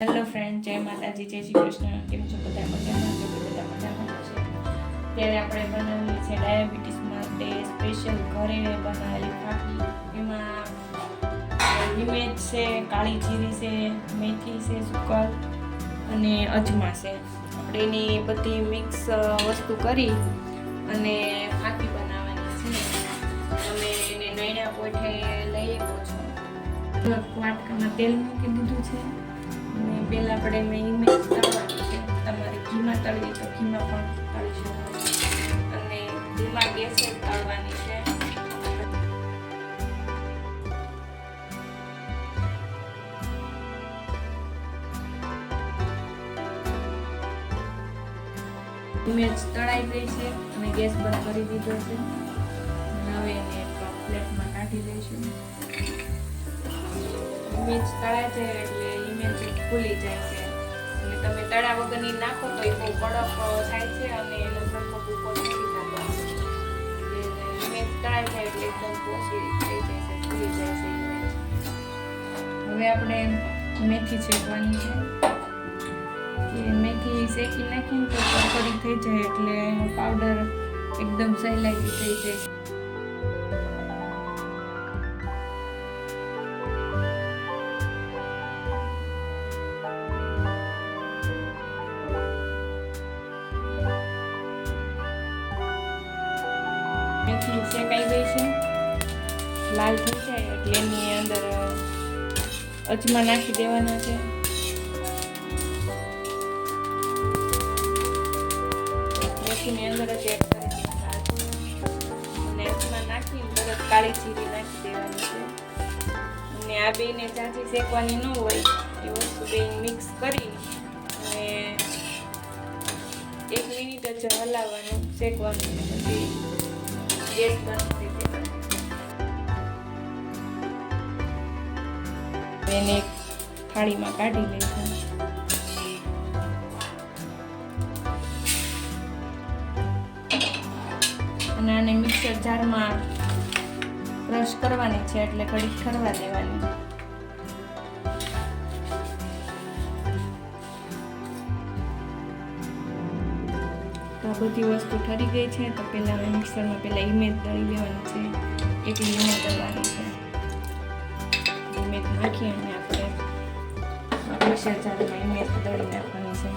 Hello friend જય માતાજી, જય શ્રી કૃષ્ણ. કેમ છો બધા મજામાં? છો બધા મજામાં? છે ત્યારે આપણે બનાવી છે ડાયાબિટીસ માટે સ્પેશિયલ ઘરે બનાવેલી ફાકી એમાં હિમેજ છે, કાળી જીરી છે, મેથી છે, સુકર અને અજમા છે. આપણે એની બધી મિક્સ વસ્તુ કરી અને ફાકી બનાવવાની છે. તમે એને નૈણા કોઠે લઈ શકો છો. વાટકામાં તેલ મૂકી દીધું છે. પહેલાં આપણે મેં ઇમેજ તળવાની છે. તમારે ઘીમાં તળવી તો ઘીમાં પણ તળી શકો અને ધીમા ગેસે તળવાની છે. ઇમેજ તળાઈ ગઈ છે અને ગેસ બંધ કરી દીધો છે. હવે એને એક પ્લેટમાં કાઢી લઈશું. ઇમેજ તળાય છે એટલે ઇમેજ ફૂલી જાય છે. અને તમે તળા વગરની નાખો તો એ બહુ કડક થાય છે અને એનો સરખો ભૂકો નથી થતો. એટલે ઇમેજ તળાય છે એટલે એકદમ પોસી થઈ જાય છે ફૂલી જાય છે હવે આપણે મેથી શેકવાની છે. મેથી શેકી નાખીને તો કડકડી થઈ જાય એટલે પાવડર એકદમ સહેલાઈથી થઈ જાય. મેથી શેકાઈ ગઈ છે? લાલ થઈ જાય એટલે એની અંદર અજમા નાખી દેવાના છે. મેથીની અંદર જ એડ કરી અને અજમા નાખી તરત કાળી જીરી નાખી દેવાની છે. અને આ બેને ચાચી શેકવાની ન હોય, એ વસ્તુ બે મિક્સ કરી અને એક મિનિટ જ હલાવવાનું, શેકવાનું પછી ગેસ બંધ એને એક થાળીમાં કાઢી લઈશું. અને આને મિક્સર જારમાં ક્રશ કરવાની છે, એટલે ઘડીક ઠરવા દેવાની. આ બધી વસ્તુ ઠરી ગઈ છે, તો પહેલાં મિક્સરમાં પહેલાં ઇમેજ દળી લેવાની છે. એટલી ઇમેજ દળવાની છે. ઇમેજ નાખી અને આપણે મિક્સર જારમાં ઇમેજ દળી નાખવાની છે.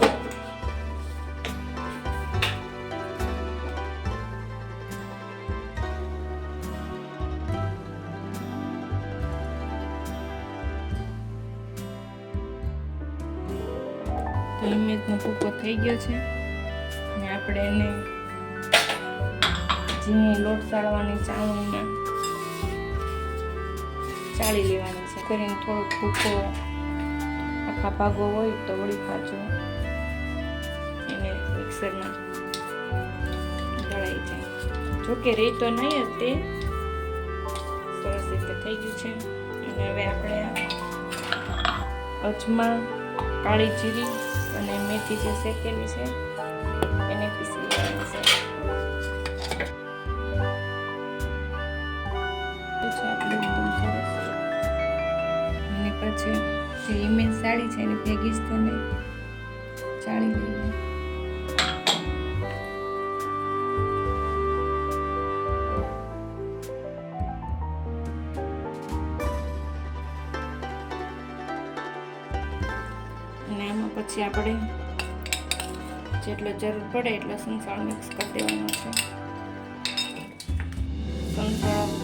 તો ઇમેજનો ભૂકો થઈ ગયો છે. આપણે એને ઝીણી લોટ ચાળવાની ચાવણીમાં ચાળી લેવાની છે. કરીને થોડોક ભૂકો આખા ભાગો હોય તો વળી પાછો એને મિક્સરમાં દળાઈ જાય. જોકે રહી તો નહીં જ તે સરસ રીતે થઈ ગયું છે. અને હવે આપણે અજમા, કાળી જીરી અને મેથી જે શેકેલી છે પછી આપણે એકદમ સરસ અને પછી જે ઇમેજ સાડી છે એને ભેગી જ તેને ચાળી લઈએ અને આમાં પછી આપણે જેટલો જરૂર પડે એટલો સંસાળ મિક્સ કરી દેવાનો છે. સંસાળ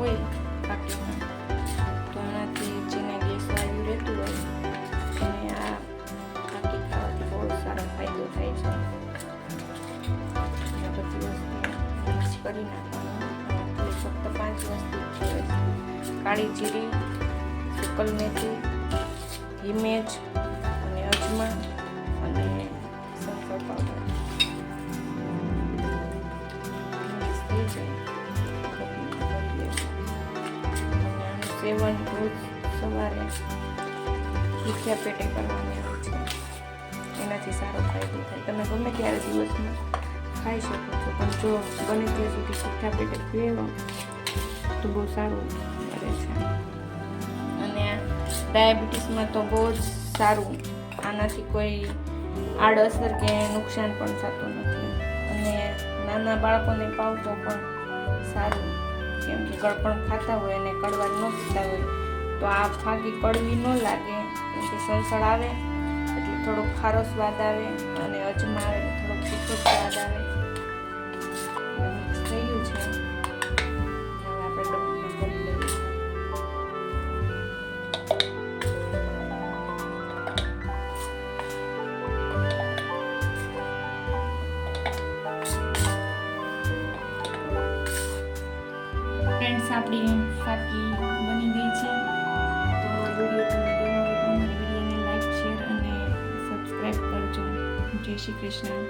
હોય પાકીમાં તો એનાથી જેને ગેસ વાયુ રહેતું હોય, એને આ પાકી ખાવાથી બહુ સારો ફાયદો થાય છે. બધી વસ્તુ મિક્સ કરી નાખવાનું. ફક્ત પાંચ વસ્તુ કાળી જીરી સુકલ મેથી હિમેજ અને અજમા. સેવન રોજ સવારે ભૂખ્યા પેટે કરવાની આવે છે. એનાથી સારો ફાયદો થાય. તમે ગમે ત્યારે દિવસમાં ખાઈ શકો છો, પણ જો બને ત્યાં સુધી ભૂખ્યા પેટે પીવો તો બહુ સારું રહે છે. અને ડાયાબિટીસમાં તો બહુ જ સારું. આનાથી કોઈ આડઅસર કે નુકસાન પણ થતું નથી. અને નાના બાળકોને પાવતો પણ સારું. કેમ કે ગળપણ ખાતા હોય અને કડવા ન પીતા હોય, તો આ ફાગી કડવી ન લાગે. એટલે સંસળ આવે, એટલે થોડોક ખારો સ્વાદ આવે અને અજમા આવે થોડો તીખો સ્વાદ આવે. મિક્સ થઈ ગયું છે. હવે આપણે આપણી ફાકી બની ગઈ છે. તો વીડિયો તમને ગમ્યો તો મારી વિડીયોને લાઈક શેર અને સબસ્ક્રાઈબ કરજો. જય શ્રી કૃષ્ણ.